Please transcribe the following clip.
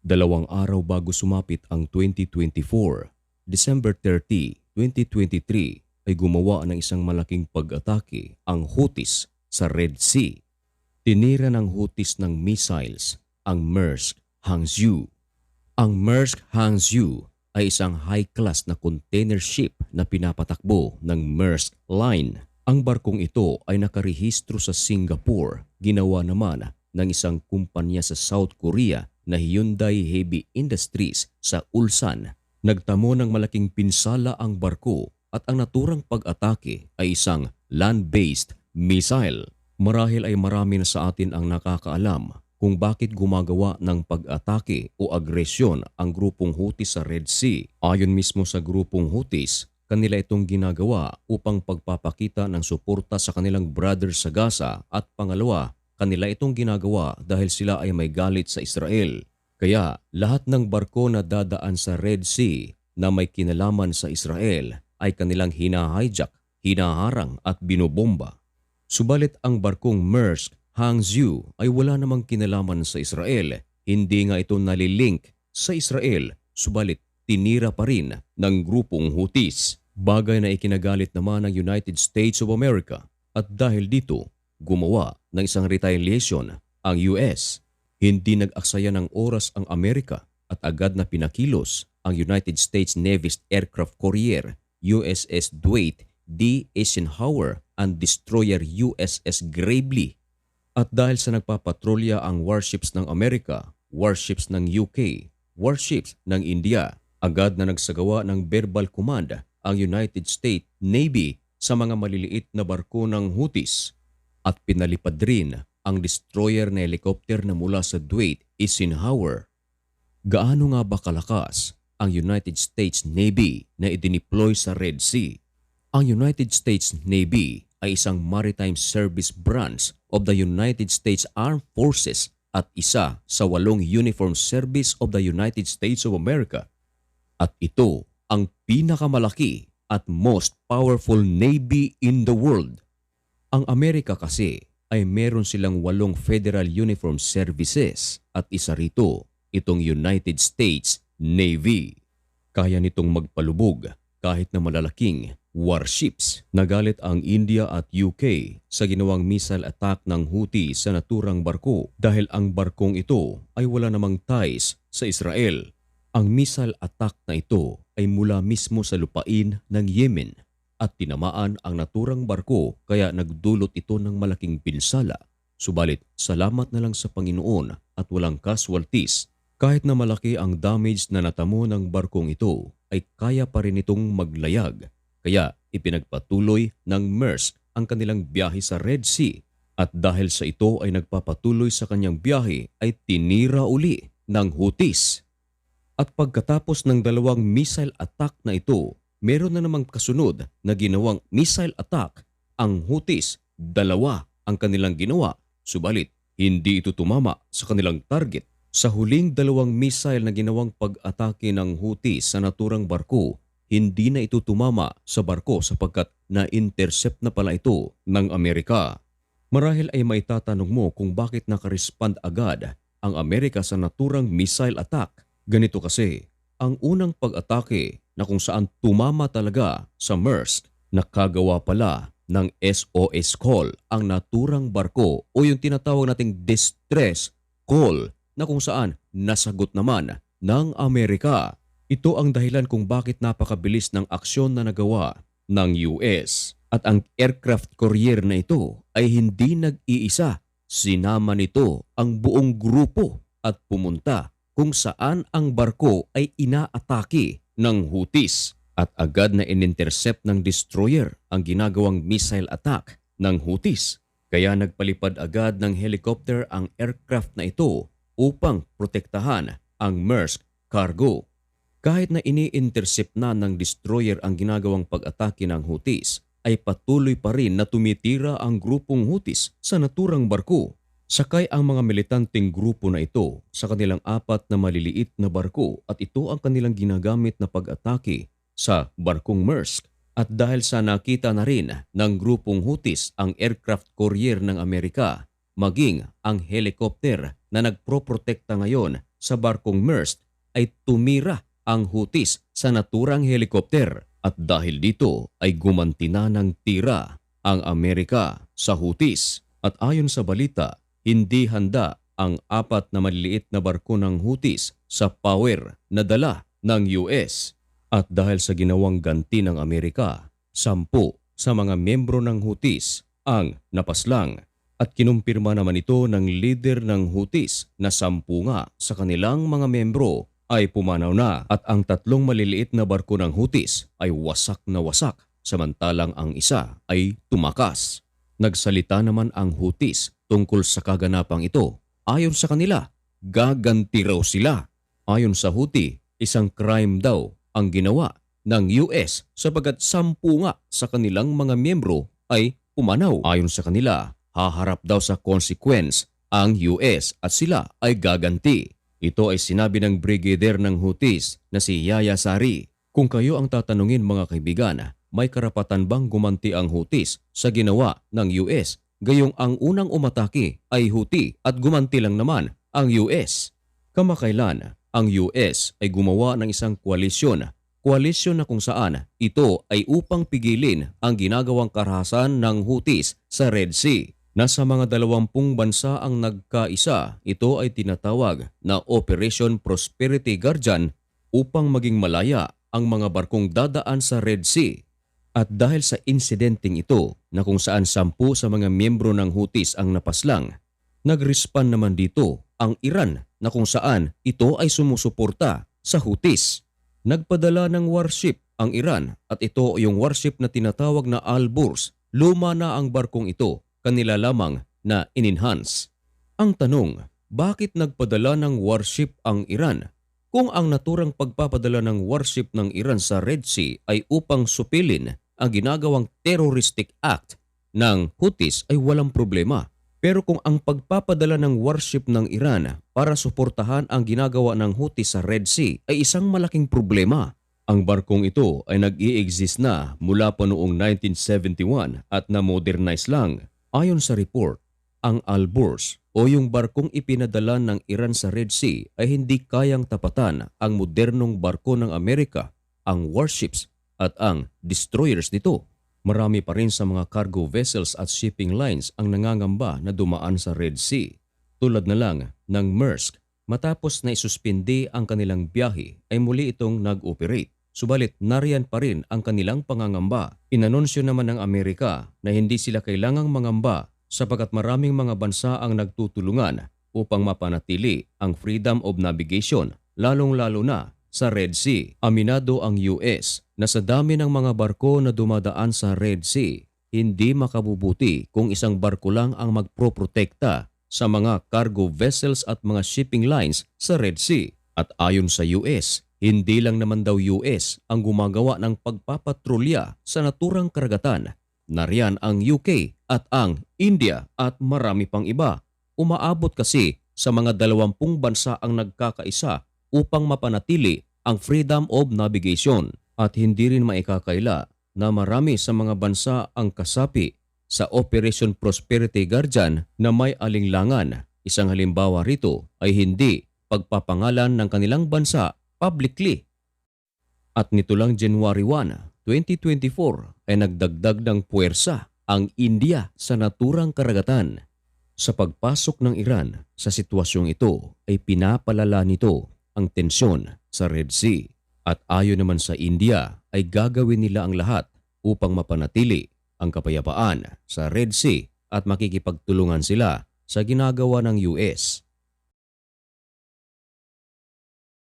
Dalawang araw bago sumapit ang 2024, December 30, 2023 ay gumawa ng isang malaking pag-atake ang Houthis sa Red Sea. Tinira ng Houthis ng missiles ang Maersk Hangzhou. Ang Maersk Hangzhou ay isang high-class na container ship na pinapatakbo ng Maersk Line. Ang barkong ito ay nakarehistro sa Singapore, ginawa naman ng isang kumpanya sa South Korea na Hyundai Heavy Industries sa Ulsan. Nagtamo ng malaking pinsala ang barko at ang naturang pag-atake ay isang land-based missile. Marahil ay marami na sa atin ang nakakaalam kung bakit gumagawa ng pag-atake o agresyon ang grupong Houthis sa Red Sea. Ayon mismo sa grupong Houthis, kanila itong ginagawa upang pagpapakita ng suporta sa kanilang brothers sa Gaza at pangalawa, kanila itong ginagawa dahil sila ay may galit sa Israel. Kaya lahat ng barko na dadaan sa Red Sea na may kinalaman sa Israel ay kanilang hinahijack, hinaharang at binobomba. Subalit ang barkong Maersk Hangzhou ay wala namang kinalaman sa Israel. Hindi nga ito nalilink sa Israel, subalit tinira pa rin ng grupong Houthis. Bagay na ikinagalit naman ng United States of America at dahil dito, gumawa ng isang retaliation ang US. Hindi nag-aksaya ng oras ang Amerika at agad na pinakilos ang United States Navy's aircraft carrier USS Dwight D. Eisenhower and destroyer USS Gravely. At dahil sa nagpapatrolya ang warships ng Amerika, warships ng UK, warships ng India, agad na nagsagawa ng verbal command ang United States Navy sa mga maliliit na barko ng Houthis at pinalipad rin ang destroyer na helicopter na mula sa Dwight Eisenhower. Gaano nga ba kalakas ang United States Navy na idineploy sa Red Sea? Ang United States Navy ay isang maritime service branch of the United States Armed Forces at isa sa walong uniform service of the United States of America. At ito ang pinakamalaki at most powerful navy in the world. Ang Amerika kasi ay meron silang walong federal uniform services at isa rito itong United States Navy. Kaya nitong magpalubog kahit na malalaking warships. Nagalit ang India at UK sa ginawang missile attack ng Houthi sa naturang barko dahil ang barkong ito ay wala namang ties sa Israel. Ang missile attack na ito ay mula mismo sa lupain ng Yemen at tinamaan ang naturang barko kaya nagdulot ito ng malaking pinsala. Subalit salamat na lang sa Panginoon at walang casualties. Kahit na malaki ang damage na natamo ng barkong ito ay kaya pa rin itong maglayag. Kaya ipinagpatuloy ng Maersk ang kanilang biyahe sa Red Sea at dahil sa ito ay nagpapatuloy sa kanyang biyahe ay tinira uli ng Houthis. At pagkatapos ng dalawang missile attack na ito, meron na namang kasunod na ginawang missile attack ang Houthis. Dalawa ang kanilang ginawa, subalit hindi ito tumama sa kanilang target. Sa huling dalawang missile na ginawang pag-atake ng Houthis sa naturang barko, hindi na ito tumama sa barko sapagkat na-intercept na pala ito ng Amerika. Marahil ay may tatanong mo kung bakit nakarespond agad ang Amerika sa naturang missile attack. Ganito kasi, ang unang pag-atake na kung saan tumama talaga sa Maersk, nakagawa pala ng SOS call ang naturang barko o yung tinatawag nating distress call na kung saan nasagot naman ng Amerika. Ito ang dahilan kung bakit napakabilis ng aksyon na nagawa ng US. At ang aircraft carrier na ito ay hindi nag-iisa. Sinama nito ang buong grupo at pumunta kung saan ang barko ay inaatake ng Houthis at agad na inintercept ng destroyer ang ginagawang missile attack ng Houthis. Kaya nagpalipad agad ng helicopter ang aircraft na ito upang protektahan ang Maersk cargo. Kahit na ini-intercept na ng destroyer ang ginagawang pag-atake ng Houthis, ay patuloy pa rin na tumitira ang grupong Houthis sa naturang barko. Sakay ang mga militanteng grupo na ito sa kanilang apat na maliliit na barko at ito ang kanilang ginagamit na pag-atake sa barkong Maersk. At dahil sa nakita na rin ng grupong Houthis ang aircraft carrier ng Amerika, maging ang helicopter na nagproprotekta ngayon sa barkong Maersk ay tumira ang Houthis sa naturang helikopter at dahil dito ay gumanti na ng tira ang Amerika sa Houthis. At ayon sa balita, hindi handa ang apat na maliliit na barko ng Houthis sa power na dala ng US. At dahil sa ginawang ganti ng Amerika, sampu sa mga membro ng Houthis ang napaslang at kinumpirma naman ito ng leader ng Houthis na sampu nga sa kanilang mga membro ay pumanaw na at ang tatlong maliliit na barko ng Houthis ay wasak na wasak samantalang ang isa ay tumakas. Nagsalita naman ang Houthis tungkol sa kaganapang ito. Ayon sa kanila, gaganti raw sila. Ayon sa Houthi, isang crime daw ang ginawa ng US sapagat sampu nga sa kanilang mga miyembro ay pumanaw. Ayon sa kanila, haharap daw sa consequence ang US at sila ay gaganti. Ito ay sinabi ng brigadier ng Houthis na si Yaya Sari. Kung kayo ang tatanungin mga kaibigan, may karapatan bang gumanti ang Houthis sa ginawa ng US? Gayong ang unang umatake ay Houthi at gumanti lang naman ang US. Kamakailan, ang US ay gumawa ng isang koalisyon. Koalisyon na kung saan ito ay upang pigilin ang ginagawang karahasan ng Houthis sa Red Sea. Nasa mga dalawampung bansa ang nagkaisa, ito ay tinatawag na Operation Prosperity Guardian upang maging malaya ang mga barkong dadaan sa Red Sea. At dahil sa insidenteng ito na kung saan sampu sa mga miyembro ng Houthis ang napaslang, nag-respond naman dito ang Iran na kung saan ito ay sumusuporta sa Houthis. Nagpadala ng warship ang Iran at ito yung warship na tinatawag na Al-Burs. Luma na ang barkong ito, kanila lamang na in-enhance. Ang tanong, bakit nagpadala ng warship ang Iran kung ang naturang pagpapadala ng warship ng Iran sa Red Sea ay upang supilin ang ginagawang terroristic act ng Houthis ay walang problema. Pero kung ang pagpapadala ng warship ng Iran para suportahan ang ginagawa ng Houthis sa Red Sea ay isang malaking problema. Ang barkong ito ay nag-i-exist na mula pa noong 1971 at na-modernize lang. Ayon sa report, ang Al-Burs o yung barkong ipinadala ng Iran sa Red Sea ay hindi kayang tapatan ang modernong barko ng Amerika, ang warships at ang destroyers nito. Marami pa rin sa mga cargo vessels at shipping lines ang nangangamba na dumaan sa Red Sea. Tulad na lang ng Maersk, matapos na isuspindi ang kanilang biyahe ay muli itong nag-operate. Subalit nariyan pa rin ang kanilang pangangamba. Inanunsyo naman ng Amerika na hindi sila kailangang mangamba sapagkat maraming mga bansa ang nagtutulungan upang mapanatili ang freedom of navigation, lalong-lalo na sa Red Sea. Aminado ang US na sa dami ng mga barko na dumadaan sa Red Sea, hindi makabubuti kung isang barko lang ang magproprotekta sa mga cargo vessels at mga shipping lines sa Red Sea. At ayon sa US, hindi lang naman daw US ang gumagawa ng pagpapatrolya sa naturang karagatan. Nariyan ang UK at ang India at marami pang iba. Umaabot kasi sa mga dalawampung bansa ang nagkakaisa upang mapanatili ang freedom of navigation at hindi rin maikakaila na marami sa mga bansa ang kasapi sa Operation Prosperity Guardian na may alinglangan. Isang halimbawa rito ay hindi pagpapangalan ng kanilang bansa publicly. At nito lang January 1, 2024 ay nagdagdag ng puwersa ang India sa naturang karagatan. Sa pagpasok ng Iran sa sitwasyong ito ay pinapalala nito ang tensyon sa Red Sea at ayon naman sa India ay gagawin nila ang lahat upang mapanatili ang kapayapaan sa Red Sea at makikipagtulungan sila sa ginagawa ng US.